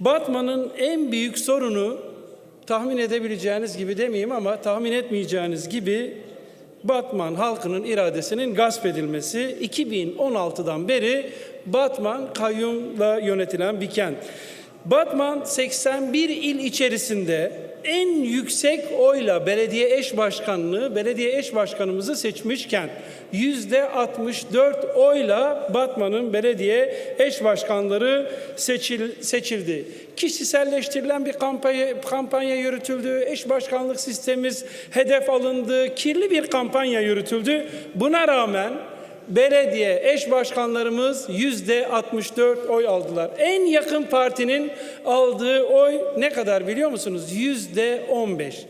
Batman'ın en büyük sorunu tahmin edebileceğiniz gibi demeyeyim ama tahmin etmeyeceğiniz gibi Batman halkının iradesinin gasp edilmesi 2016'dan beri Batman kayyumla yönetilen bir kent. Batman 81 il içerisinde en yüksek oyla belediye eş başkanlığı, belediye eş başkanımızı seçmişken yüzde 64 oyla Batman'ın belediye eş başkanları seçil, seçildi. Kişiselleştirilen bir kampanya, kampanya yürütüldü. Eş başkanlık sistemimiz hedef alındı. Kirli bir kampanya yürütüldü. Buna rağmen belediye eş başkanlarımız yüzde 64 oy aldılar. En yakın partinin aldığı oy ne kadar biliyor musunuz? Yüzde 15.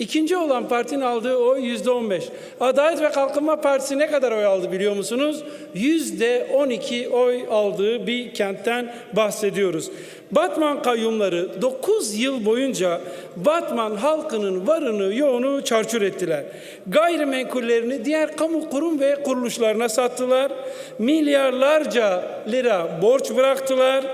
İkinci olan partinin aldığı oy yüzde 15. Adalet ve Kalkınma Partisi ne kadar oy aldı biliyor musunuz? Yüzde 12 oy aldığı bir kentten bahsediyoruz. Batman kayyumları 9 yıl boyunca Batman halkının varını yoğunu çarçur ettiler. Gayrimenkullerini diğer kamu kurum ve kuruluşlarına sattılar. Milyarlarca lira borç bıraktılar.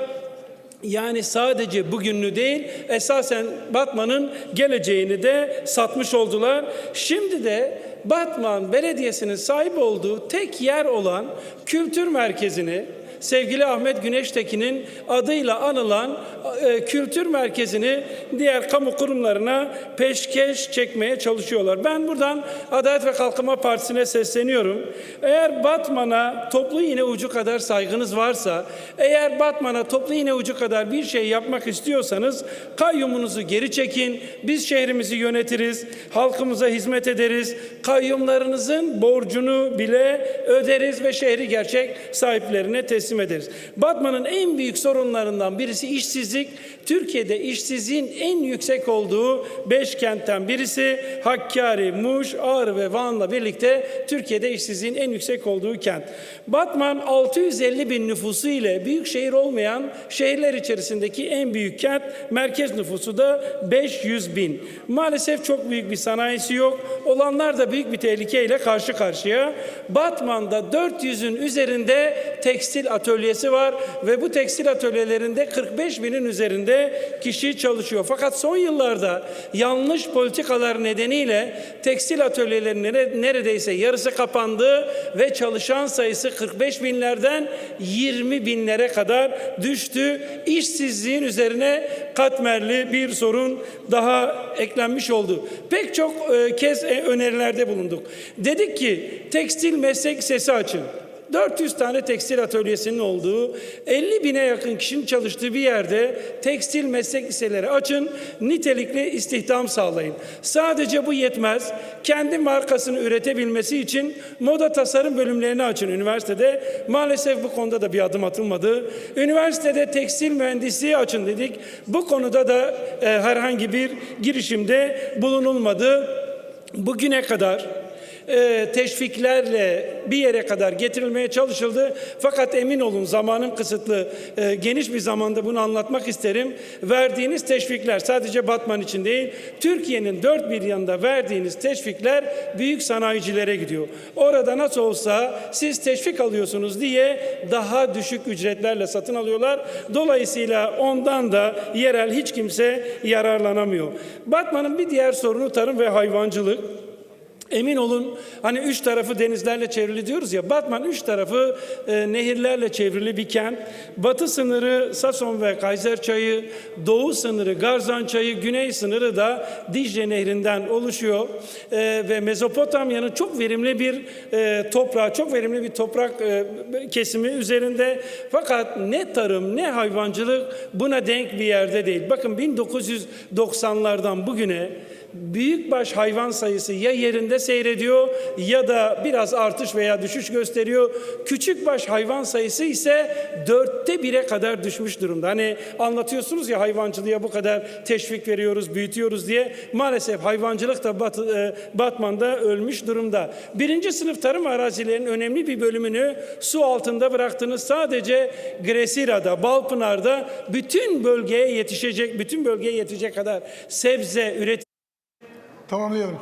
Yani sadece bugünlü değil, esasen Batman'ın geleceğini de satmış oldular. Şimdi de Batman Belediyesi'nin sahip olduğu tek yer olan kültür merkezini, sevgili Ahmet Güneştekin'in adıyla anılan e, kültür merkezini diğer kamu kurumlarına peşkeş çekmeye çalışıyorlar. Ben buradan Adalet ve Kalkınma Partisi'ne sesleniyorum. Eğer Batman'a toplu iğne ucu kadar saygınız varsa, eğer Batman'a toplu iğne ucu kadar bir şey yapmak istiyorsanız kayyumunuzu geri çekin. Biz şehrimizi yönetiriz, halkımıza hizmet ederiz. Kayyumlarınızın borcunu bile öderiz ve şehri gerçek sahiplerine teslim ederiz. Batman'ın en büyük sorunlarından birisi işsizlik. Türkiye'de işsizliğin en yüksek olduğu beş kentten birisi Hakkari, Muş, Ağrı ve Van'la birlikte Türkiye'de işsizliğin en yüksek olduğu kent. Batman 650 bin nüfusu ile büyük şehir olmayan şehirler içerisindeki en büyük kent. Merkez nüfusu da 500 bin. Maalesef çok büyük bir sanayisi yok. Olanlar da büyük bir tehlikeyle karşı karşıya. Batman'da 400'ün üzerinde tekstil atölyesi var ve bu tekstil atölyelerinde 45 binin üzerinde kişi çalışıyor. Fakat son yıllarda yanlış politikalar nedeniyle tekstil atölyelerinin neredeyse yarısı kapandı ve çalışan sayısı 45 binlerden 20 binlere kadar düştü. İşsizliğin üzerine katmerli bir sorun daha eklenmiş oldu. Pek çok e, kez e, önerilerde bulunduk. Dedik ki tekstil meslek sesi açın. 400 tane tekstil atölyesinin olduğu, 50 bine yakın kişinin çalıştığı bir yerde tekstil meslek liseleri açın, nitelikli istihdam sağlayın. Sadece bu yetmez. Kendi markasını üretebilmesi için moda tasarım bölümlerini açın üniversitede. Maalesef bu konuda da bir adım atılmadı. Üniversitede tekstil mühendisliği açın dedik. Bu konuda da e, herhangi bir girişimde bulunulmadı. Bugüne kadar e, teşviklerle bir yere kadar getirilmeye çalışıldı. Fakat emin olun zamanım kısıtlı. E, geniş bir zamanda bunu anlatmak isterim. Verdiğiniz teşvikler sadece Batman için değil, Türkiye'nin dört bir yanında verdiğiniz teşvikler büyük sanayicilere gidiyor. Orada nasıl olsa siz teşvik alıyorsunuz diye daha düşük ücretlerle satın alıyorlar. Dolayısıyla ondan da yerel hiç kimse yararlanamıyor. Batman'ın bir diğer sorunu tarım ve hayvancılık. Emin olun hani üç tarafı denizlerle çevrili diyoruz ya Batman üç tarafı e, nehirlerle çevrili bir kent. Batı sınırı Sason ve Kayser Çayı, doğu sınırı Garzan Çayı, güney sınırı da Dicle Nehri'nden oluşuyor. E, ve Mezopotamya'nın çok verimli bir e, toprağı, çok verimli bir toprak e, kesimi üzerinde. Fakat ne tarım ne hayvancılık buna denk bir yerde değil. Bakın 1990'lardan bugüne büyükbaş hayvan sayısı ya yerinde seyrediyor ya da biraz artış veya düşüş gösteriyor. Küçükbaş hayvan sayısı ise dörtte bire kadar düşmüş durumda. Hani anlatıyorsunuz ya hayvancılığa bu kadar teşvik veriyoruz, büyütüyoruz diye. Maalesef hayvancılık da Batı, e, Batman'da ölmüş durumda. Birinci sınıf tarım arazilerinin önemli bir bölümünü su altında bıraktınız. Sadece Gresira'da, Balpınar'da bütün bölgeye yetişecek, bütün bölgeye yetecek kadar sebze üret Tamamlayalım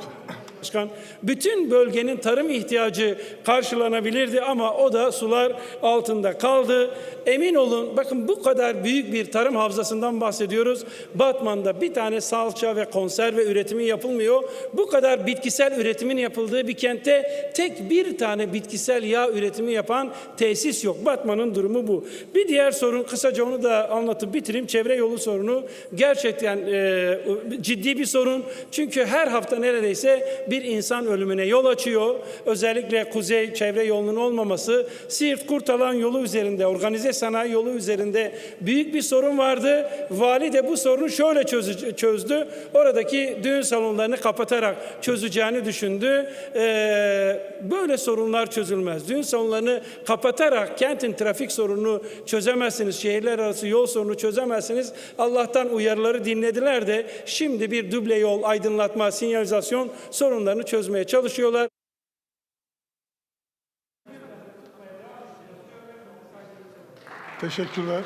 Başkan, bütün bölgenin tarım ihtiyacı karşılanabilirdi ama o da sular altında kaldı. Emin olun bakın bu kadar büyük bir tarım havzasından bahsediyoruz. Batman'da bir tane salça ve konserve üretimi yapılmıyor. Bu kadar bitkisel üretimin yapıldığı bir kentte tek bir tane bitkisel yağ üretimi yapan tesis yok. Batman'ın durumu bu. Bir diğer sorun kısaca onu da anlatıp bitireyim. Çevre yolu sorunu gerçekten e, ciddi bir sorun. Çünkü her hafta neredeyse bir insan ölümüne yol açıyor. Özellikle kuzey çevre yolunun olmaması Siirt Kurtalan yolu üzerinde organize sanayi yolu üzerinde büyük bir sorun vardı. Vali de bu sorunu şöyle çözdü. Oradaki düğün salonlarını kapatarak çözeceğini düşündü. Ee, böyle sorunlar çözülmez. Düğün salonlarını kapatarak kentin trafik sorununu çözemezsiniz. Şehirler arası yol sorunu çözemezsiniz. Allah'tan uyarıları dinlediler de şimdi bir duble yol, aydınlatma, sinyalizasyon sorunlarını çözmeye çalışıyorlar. Teşekkürler.